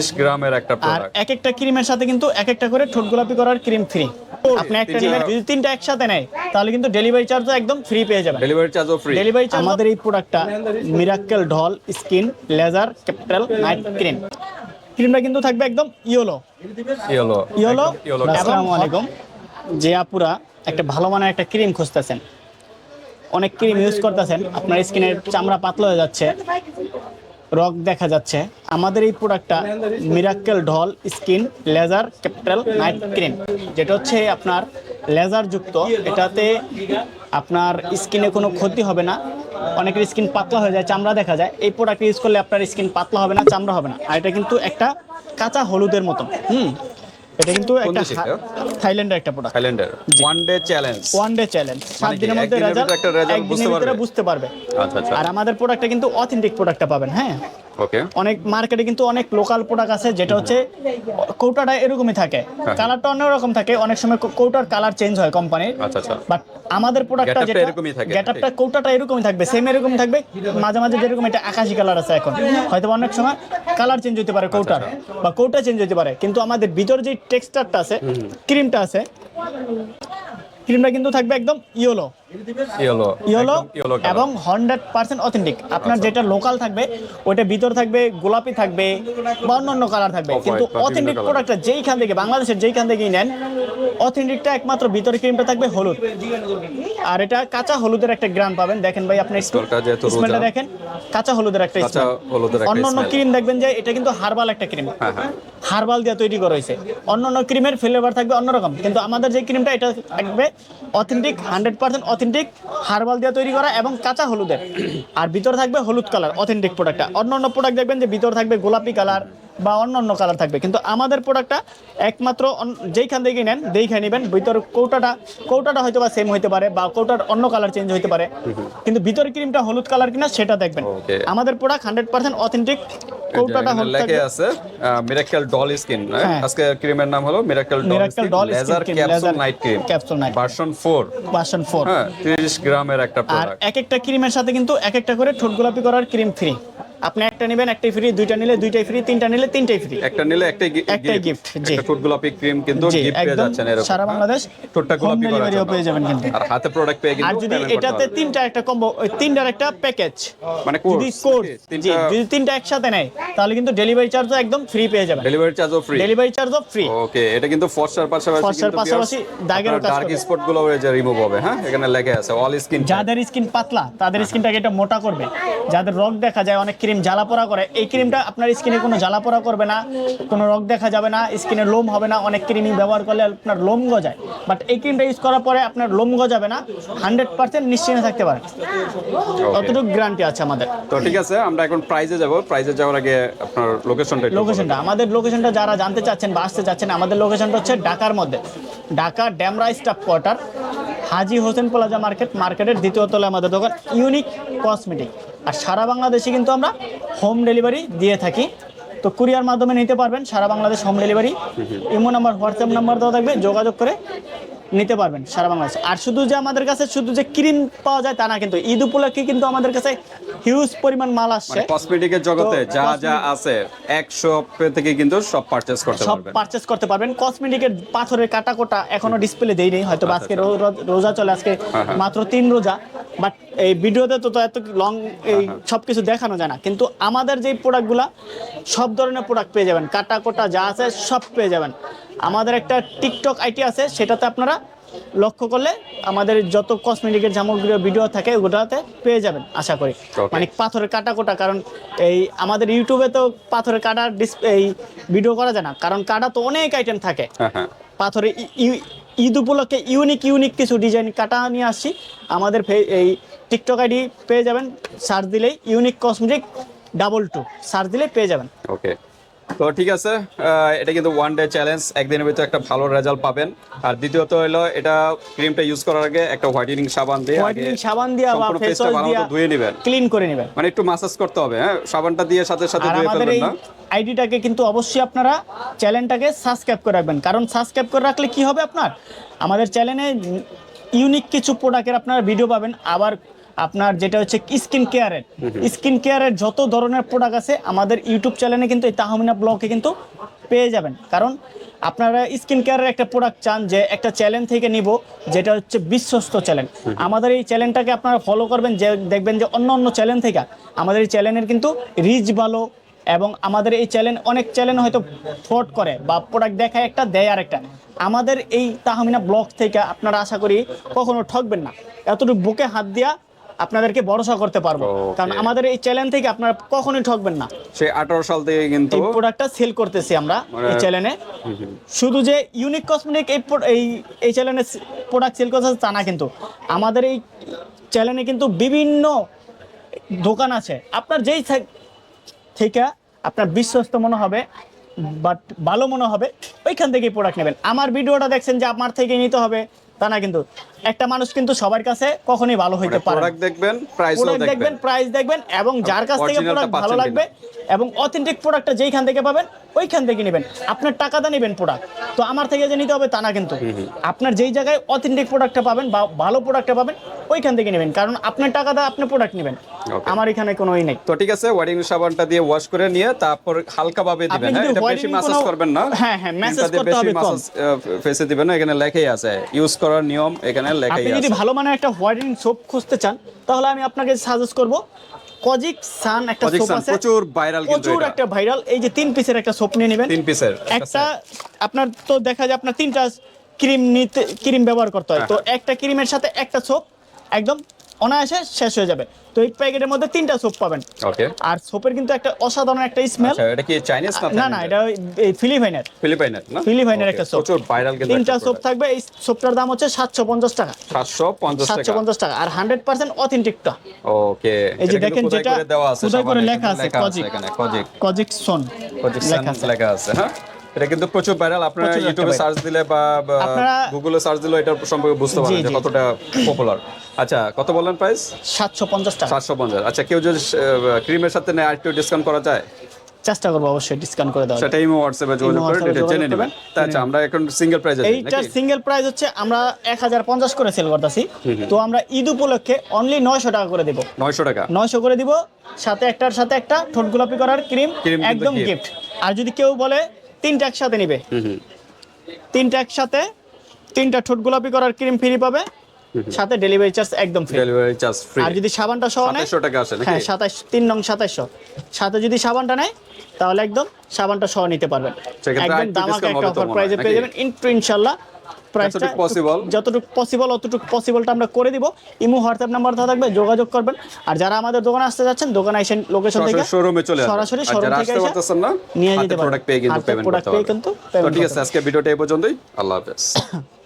তিরিশ গ্রামের একটা আর প্রোডাক্ট এক একটা ক্রিমের সাথে কিন্তু এক একটা করে ঠোঁট গোলাপি করার ক্রিম ফ্রি আপনি একটা নেবেন যদি তিনটা একসাথে নেয় তাহলে কিন্তু ডেলিভারি চার্জও একদম ফ্রি পেয়ে যাবেন। ডেলিভারি চার্জও ফ্রি ডেলিভারি চার্জ আমাদের এই প্রোডাক্টটা miracle doll skin laser capital night cream ক্রিমটা কিন্তু থাকবে একদম ইয়েলো। ইয়েলো। ইয়েলো। ইয়েলো আসসালামু আলাইকুম। যে আপুরা একটা ভালো মানের একটা ক্রিম খুঁজতেছেন অনেক ক্রিম ইউজ করতেছেন আপনার স্কিনের চামড়া পাতলা হয়ে যাচ্ছে। রক দেখা যাচ্ছে। আমাদের এই প্রোডাক্টটা miracle doll skin laser capital night cream যেটা হচ্ছে আপনার লেজার যুক্ত। এটাতে আপনার স্কিনে কোনো ক্ষতি হবে না। অনেকের স্কিন পাতলা হয়ে যায়, চামড়া দেখা যায়। এই প্রোডাক্ট ইউজ করলে আপনার স্কিন পাতলা হবে না, চামড়া হবে না। আর এটা কিন্তু একটা কাঁচা হলুদের মতো। হুম এটা কিন্তু একটা থাইল্যান্ডের একটা প্রোডাক্ট থাইল্যান্ডের। One day challenge one day challenge সাত দিনের মধ্যে রেজাল্ট একটা রেজাল্ট বুঝতে পারবে? বুঝতে পারবে। আচ্ছা আচ্ছা। আর আমাদের প্রোডাক্টটা কিন্তু অথেন্টিক প্রোডাক্টটা পাবেন হ্যাঁ? অনেক মার্কেটে কিন্তু অনেক লোকাল প্রোডাক্ট আছে যেটা হচ্ছে কৌটাটা এরকমই থাকে। হ্যাঁ। কালারটা অন্যরকম থাকে অনেক সময় কৌটার কালার চেঞ্জ হয় কোম্পানির আচ্ছা আচ্ছা। বাট আমাদের প্রোডাক্টটা যেটা এরকমই থাকে, গেটআপটা কৌটাটা এরকমই থাকবে সেম এরকম থাকবে। মাঝে মাঝে যেরকম এটা আকাশি কালার আছে এখন। হয়তো অনেক সময় কালার চেঞ্জ হতে পারে কৌটার আচ্ছা, বা কৌটা চেঞ্জ হতে পারে। কিন্তু আমাদের ভিতর যে টেক্সচারটা আছে ক্রিমটা আছে ক্রিমটা কিন্তু থাকবে একদম ইয়েলো ইয়েলো ইয়েলো এবং হান্ড্রেড পার্সেন্ট অথেন্টিক আপনার যেটা লোকাল থাকবে ওটা ভিতর থাকবে গোলাপি থাকবে বা অন্যান্য কালার থাকবে। কিন্তু অথেন্টিক প্রোডাক্টটা যেইখান থেকে বাংলাদেশের যেইখান থেকেই নেন অথেন্টিকটা একমাত্র ভিতরে ক্রিমটা থাকবে হলুদ। আর এটা কাঁচা হলুদের একটা গ্রাম পাবেন। দেখেন ভাই আপনি স্মেলটা দেখেন কাঁচা হলুদের একটা অন্যান্য smell। ক্রিম দেখবেন যে এটা কিন্তু হার্বাল একটা ক্রিম হ্যাঁ হ্যাঁ। হার্বাল দিয়ে তৈরি করা হয়েছে। অন্যান্য ক্রিমের ফ্লেভার থাকবে অন্যরকম। কিন্তু আমাদের যে ক্রিমটা এটা থাকবে authentic hundred percent authentic herbal দিয়ে তৈরি করা এবং কাঁচা হলুদের। আর ভিতর থাকবে হলুদ কালার অথেন্টিক প্রোডাক্টটা অন্য অন্য প্রোডাক্ট দেখবেন যে ভিতর থাকবে গোলাপি কালার বা অন্য অন্য কালার থাকবে। কিন্তু আমাদের প্রোডাক্টটা একমাত্র যেইখান থেকে নেন দেখে নেবেন। ভিতর কৌটাটা কৌটাটা হয়তো বা সেম হইতে পারে বা কৌটার অন্য কালার চেঞ্জ হতে পারে। কিন্তু ভিতর ক্রিমটা হলুদ কালার কিনা সেটা দেখবেন। আমাদের প্রোডাক্ট হান্ড্রেড পার্সেন্ট অথেন্টিক কৌটাটা হল লেখে আছে মিরাকল ডল স্কিন। আজকে ক্রিমের নাম হলো miracle doll Skin laser capsule night cream capsule night version 4 version 4 হ্যাঁ 30 গ্রামের একটা আর এক একটা ক্রিমের সাথে কিন্তু এক একটা করে ঠোঁট গোলাপি করার ক্রিম ফ্রি আপনি একটা নেবেন একটাই ফ্রি দুইটা নিলে দুইটাই ফ্রি তিনটা নিলে তিনটাই ফ্রি একটা নিলে একটাই একটাই gift, জি। ঠোঁট গোলাপি ক্রিম কিন্তু গিফট পেয়ে যাচ্ছেন এরকম সারা হ্যাঁ? বাংলাদেশ ঠোঁটটা গোলাপি করার ডেলিভারিও পেয়ে যাবেন কিন্তু। আর হাতে প্রোডাক্ট পেয়ে কিন্তু আর যদি এটাতে তিনটা একটা কম্বো তিনটার একটা প্যাকেজ মানে যদি কোর্স কোর্স জি তিনটা যদি তিনটা একসাথে নেয় তাহলে কিন্তু ডেলিভারি চার্জও একদম ফ্রি পেয়ে যাবেন। ডেলিভারি চার্জও ফ্রি ডেলিভারি চার্জও ফ্রি ওকে এটা কিন্তু ফর্সার পাশাপাশি ফর্সার পাশাপাশি দাগেরও কাজ ডার্ক স্পটগুলো যে রিমুভ হবে হ্যাঁ? এখানে লেখা আছে অল স্কিন যাদের স্কিন পাতলা তাদের স্কিনটাকে এটা মোটা করবে। যাদের রগ দেখা যায় অনেক ক্রিম জ্বালা পোড়া করে এই ক্রিমটা আপনার স্কিনে কোনো জ্বালা পোড়া করবে না কোনো রগ দেখা যাবে না স্কিনে লোম হবে না অনেক ক্রিমই ব্যবহার করলে আপনার লোম গজায়। বাট এই ক্রিমটা ইউজ করার পরে আপনার লোম গজাবে না হান্ড্রেড পার্সেন্ট নিশ্চিন্তে থাকতে পারেন। অতটুকু গ্যারান্টি আছে আমাদের। তো ঠিক আছে আমরা এখন প্রাইজে যাব। প্রাইজে যাওয়ার আগে আপনার লোকেশনটা লোকেশনটা আমাদের লোকেশনটা যারা জানতে চাচ্ছেন বা আসতে চাচ্ছেন আমাদের লোকেশনটা হচ্ছে ঢাকার মধ্যে। Dhaka Demra staff quarter Haji Hossain plaza market মার্কেটের দ্বিতীয় তলে আমাদের দোকান ইউনিক কসমেটিক। আর সারা বাংলাদেশে কিন্তু আমরা হোম ডেলিভারি দিয়ে থাকি। তো কুরিয়ার মাধ্যমে নিতে পারবেন সারা Bangladesh home delivery imo number WhatsApp number দেওয়া থাকবে যোগাযোগ করে নিতে পারবেন সারা বাংলাদেশ। আর শুধু যে আমাদের কাছে শুধু যে ক্রিম পাওয়া যায় তা না কিন্তু ঈদ উপলক্ষে কিন্তু আমাদের কাছে হিউজ পরিমাণ মাল আসছে। মানে কসমেটিকের জগতে যা যা আছে একশো থেকে কিন্তু সব পারচেজ করতে সব পারবেন। পারচেস করতে পারবেন। কসমেটিকের পাথরের কাটা কোটা এখনও ডিসপ্লে দেই নেই হয়তো আজকে রো- রো- রোজা চলে আজকে আচ্ছা, হ্যাঁ, হ্যাঁ। মাত্র তিন রোজা। বাট এই ভিডিওতে তো তো এত লং এই সব কিছু দেখানো যায় না। কিন্তু আমাদের যে প্রোডাক্টগুলা সব ধরনের প্রোডাক্ট পেয়ে যাবেন। কাটা কোটা যা আছে সব পেয়ে যাবেন। আমাদের একটা টিকটক আইটি আছে সেটাতে আপনারা লক্ষ্য করলে আমাদের যত কসমেটিকের সামগ্রী ভিডিও থাকে ওগুলোতে পেয়ে যাবেন আশা করি। মানে পাথরের কাটা কোটা কারণ এই আমাদের ইউটিউবে তো পাথরের কাটা এই ভিডিও করা যায় না কারণ কাটা তো অনেক আইটেম থাকে। হ্যাঁ হ্যাঁ। পাথরে ঈদ উপলক্ষে ইউনিক ইউনিক কিছু ডিজাইন কাটা নিয়ে আসছি। আমাদের এই টিকটক আইডি পেয়ে যাবেন সার্চ দিলেই unique cosmetic double two search দিলেই পেয়ে যাবেন। ওকে তো ঠিক আছে এটা কিন্তু ওয়ান ডে চ্যালেঞ্জ একদিনের ভিতরে একটা ভালো রেজাল্ট পাবেন। আর দ্বিতীয়ত হলো এটা ক্রিমটা ইউজ করার আগে একটা হোয়াইটেনিং সাবান দিয়ে হোয়াইটেনিং সাবান দিয়ে বা ফেস ওয়াশ ভালো দিয়া ধুয়ে নেবেন। ক্লিন করে নেবেন। মানে একটু মাসাজ করতে হবে হ্যাঁ? সাবানটা দিয়ে সাথে সাথে ধুয়ে ফেলবেন না। আইডিটাকে কিন্তু অবশ্যই আপনারা চ্যানেলটাকে সাবস্ক্রাইব করে রাখবেন। কারণ সাবস্ক্রাইব করে রাখলে কি হবে আপনার? আমাদের চ্যানেলে ইউনিক কিছু প্রোডাক্টের আপনারা ভিডিও পাবেন। আবার আপনার যেটা হচ্ছে স্কিন কেয়ারের স্কিন কেয়ারের যত ধরনের প্রোডাক্ট আছে আমাদের ইউটিউব চ্যানেলে কিন্তু এই তাহমিনা ব্লগে কিন্তু পেয়ে যাবেন। কারণ আপনারা স্কিন কেয়ারের একটা প্রোডাক্ট চান যে একটা চ্যানেল থেকে নিব যেটা হচ্ছে বিশ্বস্ত চ্যানেল আমাদের এই চ্যানেলটাকে আপনারা ফলো করবেন যে দেখবেন যে অন্য অন্য চ্যানেল থেকে আমাদের এই চ্যানেলের কিন্তু রিচ ভালো এবং আমাদের এই চ্যানেল অনেক চ্যানেল হয়তো ফ্রড করে বা প্রোডাক্ট দেখায় একটা দেয় আর একটা আমাদের এই তাহমিনা ব্লগ থেকে আপনারা আশা করি কখনো ঠকবেন না। এতটুকু বুকে হাত দিয়া আপনাদেরকে ভরসা করতে পারব। কারণ আমাদের এই চ্যানেল থেকে আপনারা কখনোই ঠকবেন না। সেই আঠারো সাল থেকে কিন্তু এই প্রোডাক্টটা সেল করতেছি আমরা এই চ্যানেলে শুধু যে ইউনিক কসমেটিক এই এই এই চ্যানেলে প্রোডাক্ট সেল করতেছে তা না কিন্তু। আমাদের এই চ্যানেলে কিন্তু বিভিন্ন দোকান আছে। আপনার যেই থেকে আপনার বিশ্বস্ত মনে হবে বাট ভালো মনে হবে ওইখান থেকেই প্রোডাক্ট নেবেন। আমার ভিডিওটা দেখছেন যে আমার থেকে নিতে হবে। তা না কিন্তু। একটা মানুষ কিন্তু সবার কাছে কখনোই ভালো হইতে পারে না। প্রোডাক্ট দেখবেন দেখবেন দেখবেন। প্রাইস দেখবেন এবং যার কাছ থেকে প্রোডাক্ট ভালো লাগবে এবং অথেন্টিক প্রোডাক্টটা যেইখান থেকে পাবেন ওইখান থেকে নেবেন। আপনার টাকাটা নেবেন প্রোডাক্ট তো আমার থেকে যে নিতে হবে তা না কিন্তু। আপনার যেই জায়গায় অথেন্টিক প্রোডাক্টটা পাবেন বা ভালো প্রোডাক্টটা পাবেন ওইখান থেকে নেবেন। কারণ আপনার টাকাটা আপনি প্রোডাক্ট নেবেন। আমার এখানে কোনো ই নেই। তো ঠিক আছে ওয়ারিং সাবানটা দিয়ে ওয়াশ করে নিয়ে তারপর হালকা ভাবে দিবেন হ্যাঁ? এটা বেশি ম্যাসাজ করবেন না। হ্যাঁ, হ্যাঁ, দিয়ে করতে হবে কম। ফেসে দিবেন না এখানে লেখাই আছে। ইউজ করার নিয়ম এখানে লেখাই আছে আপনি যদি ভালো মানের একটা হোয়াইটেনিং সোপ খুঁজতে চান তাহলে আমি আপনাকে সাজেস্ট করব কজিক সান একটা সোপ আছে। প্রচুর ভাইরাল কিন্তু প্রচুর একটা ভাইরাল এই যে তিন পিসের একটা সোপ নিয়ে নেবেন। তিন পিসের একটা আপনার তো দেখা যায় আপনার তিনটা ক্রিম নিতে ক্রিম ব্যবহার করতে হয়। তো হ্যাঁ। একটা ক্রিমের সাথে একটা সোপ একদম অনায়াসে শেষ হয়ে যাবে। তো এই প্যাকেটের মধ্যে তিনটা সোপ পাবেন। ওকে আর সোপের কিন্তু একটা অসাধারণ একটা স্মেল আচ্ছা এটা কি চাইনিজ না না না এটা এই ফিলিপাইনের ফিলিপাইনের না? ফিলিপাইনের একটা সোপ প্রচুর ভাইরাল কিন্তু তিনটা সোপ থাকবে এই সোপটার দাম হচ্ছে সাতশো পঞ্চাশ টাকা। 750 সাতশো টাকা। পঞ্চাশ টাকা। আর হান্ড্রেড পার্সেন্ট অথেন্টিকটা। ওকে এই যে দেখেন যেটা দেওয়া আছে করে লেখা আছে কজিক কজিক কজিক সোন কজিক আছে। লেখা আছে হ্যাঁ? এটা কিন্তু প্রচুর ভাইরাল আপনারা ইউটিউবে সার্চ দিলে বা গুগলে সার্চ দিলে এটা সম্পর্কে বুঝতে পারবেন যে কতটা পপুলার আচ্ছা কত বললেন প্রাইস সাতশো পঞ্চাশ টাকা। সাতশো পঞ্চাশ। আচ্ছা কেউ যদি ক্রিমের সাথে নেয় একটু ডিসকাউন্ট করা যায়? চেষ্টা করব অবশ্যই ডিসকাউন্ট করে দেওয়া সেটা ইমো হোয়াটসঅ্যাপে যোগাযোগ করে এটা জেনে নেবেন। আচ্ছা আমরা এখন সিঙ্গেল প্রাইজে এইটার সিঙ্গেল প্রাইস হচ্ছে আমরা এক হাজার পঞ্চাশ করে সেল করতেছি। তো আমরা ঈদ উপলক্ষে অনলি নয়শো টাকা করে দিব। নয়শো টাকা? নয়শো করে দিব। সাথে একটার সাথে একটা ঠোঁট গোলাপি করার ক্রিম একদম গিফট আর যদি কেউ বলে তিনটা একসাথে নিবে। তিনটা একসাথে তিনটা ঠোঁট গোলাপি করার ক্রিম ফ্রি পাবে। সাথে ডেলিভারি চার্জ একদম ফ্রি ডেলিভারি চার্জ ফ্রি আর যদি সাবানটা সহ নেয় 2700 টাকা আসে নাকি? হ্যাঁ সাতাশ তিন নং 2700 সাথে যদি সাবানটা নেয় তাহলে একদম সাবানটা সহ নিতে পারবেন। একদম দামাকা একটা অফার প্রাইজে প্রাইসে পেয়ে যাবেন। ইনশাআল্লাহ প্রাইসটা যতটুকু যতটুকু পসিবল অতটুকু পসিবলটা আমরা করে দিব। ইমো হোয়াটসঅ্যাপ নাম্বার দেওয়া থাকবে যোগাযোগ করবেন। আর যারা আমাদের দোকানে আসতে যাচ্ছেন দোকানে এসে লোকেশন থেকে সরাসরি শোরুমে চলে সরাসরি শোরুম থেকে এসে নিয়ে যেতে পারবেন প্রোডাক্ট পেয়ে কিন্তু পেমেন্ট করতে পারবেন। তো ঠিক আছে আজকে ভিডিওটা এই পর্যন্তই। আল্লাহ হাফেজ।